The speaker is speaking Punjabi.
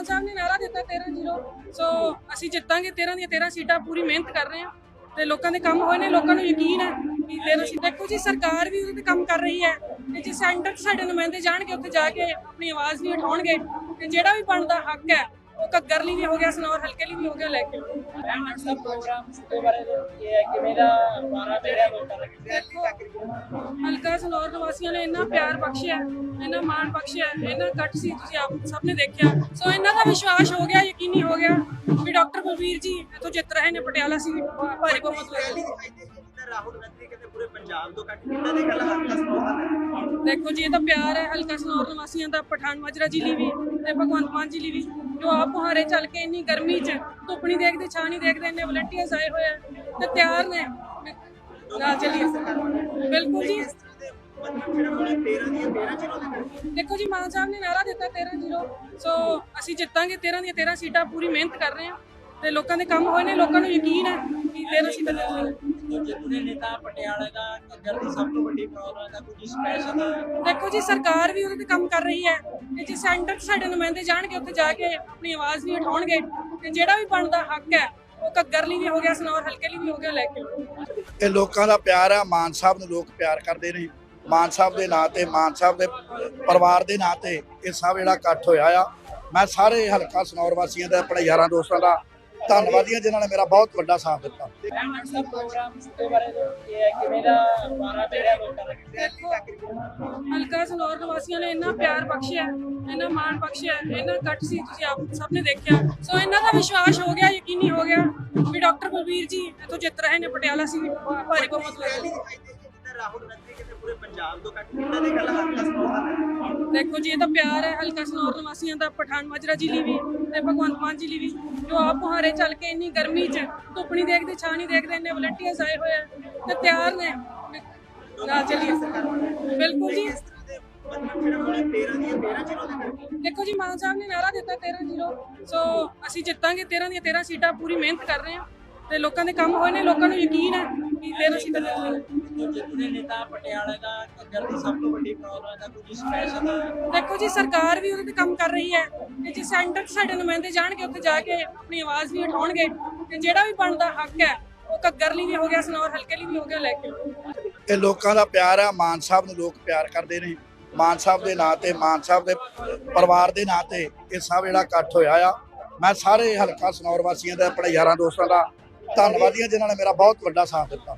ਮਾਨ ਸਾਹਿਬ ਨੇ ਨਾਰਾ ਦਿੱਤਾ 13-0 ਸੋ ਅਸੀਂ ਜਿੱਤਾਂਗੇ 13 ਦੀਆਂ 13 ਸੀਟਾਂ, ਪੂਰੀ ਮਿਹਨਤ ਕਰ ਰਹੇ ਹਾਂ। ਤੇ ਲੋਕਾਂ ਦੇ ਕੰਮ ਹੋਏ ਨੇ, ਲੋਕਾਂ ਨੂੰ ਯਕੀਨ ਹੈ ਕਿ 13 ਸੀਟਾਂ। ਦੇਖੋ ਸਰਕਾਰ ਵੀ ਉਹਦੇ ਤੇ ਕੰਮ ਕਰ ਰਹੀ ਹੈ। ਤੇ ਜੇ ਸੈਂਟਰ 'ਚ ਸਾਡੇ ਨੁਮਾਇੰਦੇ ਜਾਣਗੇ, ਉੱਥੇ ਜਾ ਕੇ ਆਪਣੀ ਆਵਾਜ਼ ਵੀ ਉਠਾਉਣਗੇ। ਤੇ ਜਿਹੜਾ ਵੀ ਬਣਦਾ ਹੱਕ ਹੈ, ਉਹ ਘੱਗਰ ਲਈ ਵੀ ਹੋ ਗਿਆ, ਸਨੌਰ ਹਲਕੇ ਲਈ ਵੀ ਹੋ ਗਿਆ, ਲੈ ਕੇ ਆਉਣਗੇ। ਮੈਮ ਪ੍ਰੋਗਰਾਮ ਦੇ ਬਾਰੇ ਇਹ ਹੈ ਕਿਵੇਂ ਦਾ ਮਾਰਾ, ਮੇਰਾ ਸਨੌਰ ਨਿਵਾਸੀਆਂ ਨੇ ਇੰਨਾ ਪਿਆਰ ਬਖਸ਼ਿਆ ਇੰਨਾ ਮਾਣ ਬਖਸ਼ਿਆ ਇੰਨਾ ਕੱਟ ਸੀ ਤੁਸੀਂ ਆਪ ਸਭ ਨੇ ਦੇਖਿਆ। ਸੋ ਇਹਨਾਂ ਦਾ ਵਿਸ਼ਵਾਸ ਹੋ ਗਿਆ ਯਕੀਨੀ ਹੋ ਗਿਆ ਵੀ ਡਾਕਟਰ ਬਲਵੀਰ ਜੀ ਇੱਥੋਂ ਜਿੱਤ ਰਹੇ ਨੇ ਪਟਿਆਲਾ ਸੀ ਭਾਰੀ ਬਹੁਮਤ ਲੈ ਕੇ ਰਾਹੁਲ ਗਾਂਧੀ ਕਹਿੰਦੇ ਪੂਰੇ ਪੰਜਾਬ ਤੋਂ ਕੱਟ ਕਿੰਨਾ ਦੀ ਗੱਲ ਹਲਕਾ ਸਨੋਰ ਦੇਖੋ ਜੀ ਇਹ ਤਾਂ ਪਿਆਰ ਹੈ ਹਲਕਾ ਸਨੌਰ ਨਿਵਾਸੀਆਂ ਦਾ ਪਠਾਨ ਮਾਜਰਾ ਜੀ ਲਈ ਵੀ ਤੇ ਭਗਵੰਤ ਮਾਨ ਜੀ ਲਈ ਵੀ। ਜੋ ਆਪ ਮੁਹਾਰੇ ਚੱਲ ਕੇ ਇੰਨੀ ਗਰਮੀ 'ਚ ਧੁੱਪ ਨਹੀਂ ਦੇਖਦੇ ਛਾਂ ਨਹੀਂ ਦੇਖਦੇ ਇੰਨੇ ਵਲੰਟੀਅਰਸ ਆਏ ਹੋਏ ਆ ਤੇ ਤਿਆਰ ਨੇ। ਨਾ ਚੱਲੀਏ। ਬਿਲਕੁਲ ਜੀ। ਦੇਖੋ ਜੀ ਮਾਨ ਸਾਹਿਬ ਨੇ ਨਾਰਾ ਦਿੱਤਾ 13-0 ਸੋ ਅਸੀਂ ਜਿੱਤਾਂਗੇ 13 ਦੀਆਂ 13 ਸੀਟਾਂ ਪੂਰੀ ਮਿਹਨਤ ਕਰ ਰਹੇ ਹਾਂ। ਤੇ ਲੋਕਾਂ ਦੇ ਕੰਮ ਹੋਏ ਨੇ ਲੋਕਾਂ ਨੂੰ ਯਕੀਨ ਹੈ ਕਿ 13 ਸੀਟਾਂ ਜਿੱਤਾਂਗੇ ਦੂਜੇ ਦੂਜੇ ਨੇਤਾ ਪਟਿਆਲੇ ਦਾ ਘੱਗਰ ਦੀ ਸਭ ਤੋਂ ਵੱਡੀ ਪ੍ਰੋਬਲਮ ਦਾ ਕੁਝ ਸਪੈਸ਼ਲ ਦੇਖੋ ਜੀ ਸਰਕਾਰ ਵੀ ਉਹਦੇ ਤੇ ਕੰਮ ਕਰ ਰਹੀ ਹੈ। ਤੇ ਜੇ ਸੈਂਟਰ ਸਾਡੇ ਨੁਮਾਇੰਦੇ ਜਾਣਗੇ ਉੱਥੇ ਜਾ ਕੇ ਆਪਣੀ ਆਵਾਜ਼ ਨਹੀਂ ਉਠਾਉਣਗੇ ਤੇ ਜਿਹੜਾ ਵੀ ਬਣਦਾ ਹੱਕ ਹੈ ਉਹ ਘੱਗਰ ਲਈ ਵੀ ਹੋ ਗਿਆ ਸਨੌਰ ਹਲਕੇ ਲਈ ਵੀ ਹੋ ਗਿਆ ਲੈ ਕੇ। ਇਹ ਲੋਕਾਂ ਦਾ ਪਿਆਰ ਆ ਮਾਨ ਸਾਹਿਬ ਨੂੰ ਲੋਕ ਪਿਆਰ ਕਰਦੇ ਨੇ। ਮਾਨ ਸਾਹਿਬ ਦੇ ਨਾਂ ਤੇ ਮਾਨ ਸਾਹਿਬ ਦੇ ਪਰਿਵਾਰ ਦੇ ਨਾਂ ਤੇ ਇਹ ਸਭ ਜਿਹੜਾ ਇਕੱਠ ਹੋਇਆ ਆ। ਮੈਂ ਸਾਰੇ ਹਲਕਾ ਸਨੌਰ ਵਾਸੀਆਂ ਦਾ ਆਪਣੇ ਯਾਰਾਂ ਦੋਸਤਾਂ ਦਾ ਧੰਨਵਾਦੀ ਹਾਂ ਜਿਨ੍ਹਾਂ ਨੇ ਮੇਰਾ ਬਹੁਤ ਵੱਡਾ ਸਾਥ ਦਿੱਤਾ। ਹਲਕਾ ਸਨੌਰ ਨਿਵਾਸੀਆਂ ਨੇ ਇੰਨਾ ਪਿਆਰ ਬਖਸ਼ਿਆ ਇੰਨਾ ਮਾਣ ਬਖਸ਼ਿਆ ਇੰਨਾ ਕੱਟ ਸੀ ਤੁਸੀਂ ਆਪ ਸਭ ਨੇ ਦੇਖਿਆ। ਸੋ ਇਹਨਾਂ ਦਾ ਵਿਸ਼ਵਾਸ ਹੋ ਗਿਆ ਯਕੀਨੀ ਹੋ ਗਿਆ ਵੀ ਡਾਕਟਰ ਬਲਵੀਰ ਜੀ ਇੱਥੋਂ ਜਿੱਤ ਰਹੇ ਨੇ ਪਟਿਆਲਾ ਸੀ ਭਾਰੀ ਬਹੁਮਤ ਲੈ ਪੰਜਾਬ ਤੋਂ ਕੱਟ ਕਿੰਨਾ ਦੀ ਗੱਲ ਹਲਕਾ ਸਨੋਰ ਦੇਖੋ ਜੀ ਇਹ ਤਾਂ ਪਿਆਰ ਹੈ ਹਲਕਾ ਸਨੌਰ ਨਿਵਾਸੀਆਂ ਦਾ ਪਠਾਨ ਮਾਜਰਾ ਜੀ ਲਈ ਵੀ ਤੇ ਭਗਵੰਤ ਮਾਨ ਜੀ ਲਈ ਵੀ। ਜੋ ਆਪ ਮੁਹਾਰੇ ਚੱਲ ਕੇ ਇੰਨੀ ਗਰਮੀ 'ਚ ਧੁੱਪ ਨਹੀਂ ਦੇਖਦੇ ਛਾਂ ਨਹੀਂ ਦੇਖਦੇ ਇੰਨੇ ਵਲੰਟੀਅਰਸ ਆਏ ਹੋਏ ਆ ਤੇ ਤਿਆਰ ਨੇ। ਨਾ ਚੱਲੀਏ। ਬਿਲਕੁਲ ਜੀ। 13 13 ਦੇਖੋ ਜੀ ਮਾਨ ਸਾਹਿਬ ਨੇ ਨਾਰਾ ਦਿੱਤਾ 13-0 ਸੋ ਅਸੀਂ ਜਿੱਤਾਂਗੇ 13 ਦੀਆਂ 13 ਸੀਟਾਂ ਪੂਰੀ ਮਿਹਨਤ ਕਰ ਰਹੇ ਹਾਂ ਤੇ ਲੋਕਾਂ ਦੇ ਕੰਮ ਹੋਏ ਨੇ ਲੋਕਾਂ ਨੂੰ ਯਕੀਨ ਹੈ ਕਿ 13 ਸੀਟਾਂ ਜਿੱਤਾਂਗੇ ਦੂਜੇ ਪਟਿਆਲੇ ਦਾ ਘੱਗਰ ਦੀ ਸਭ ਤੋਂ ਵੱਡੀ ਪ੍ਰੋਬਲਮ ਦਾ ਕੁਝ ਸਪੈਸ਼ਲ ਦੇਖੋ ਜੀ, ਸਰਕਾਰ ਵੀ ਉਹਦੇ ਤੇ ਕੰਮ ਕਰ ਰਹੀ ਹੈ ਤੇ ਜੇ ਸੈਂਟਰ 'ਚ ਸਾਡੇ ਨੁਮਾਇੰਦੇ ਜਾਣਗੇ, ਉੱਥੇ ਜਾ ਕੇ ਆਪਣੀ ਆਵਾਜ਼ ਨਹੀਂ ਉਠਾਉਣਗੇ ਤੇ ਜਿਹੜਾ ਵੀ ਬਣਦਾ ਹੱਕ ਹੈ, ਉਹ ਘੱਗਰ ਲਈ ਵੀ ਹੋ ਗਿਆ, ਸਨੌਰ ਹਲਕੇ ਲਈ ਵੀ ਹੋ ਗਿਆ, ਲੈ ਕੇ ਇਹ ਲੋਕਾਂ ਦਾ ਪਿਆਰ ਆ ਮਾਨ ਸਾਹਿਬ ਨੂੰ ਲੋਕ ਪਿਆਰ ਕਰਦੇ ਨੇ। ਮਾਨ ਸਾਹਿਬ ਦੇ ਨਾਂ ਤੇ, ਮਾਨ ਸਾਹਿਬ ਦੇ ਪਰਿਵਾਰ ਦੇ ਨਾਂ ਤੇ ਇਹ ਸਭ ਜਿਹੜਾ ਇਕੱਠ ਹੋਇਆ ਆ। ਮੈਂ ਸਾਰੇ ਹਲਕਾ ਸਨੌਰ ਵਾਸੀਆਂ ਦਾ, ਆਪਣੇ ਯਾਰਾਂ ਦੋਸਤਾਂ ਦਾ ਧੰਨਵਾਦੀ ਹਾਂ ਜਿਨ੍ਹਾਂ ਨੇ ਮੇਰਾ ਬਹੁਤ ਵੱਡਾ ਸਾਥ ਦਿੱਤਾ।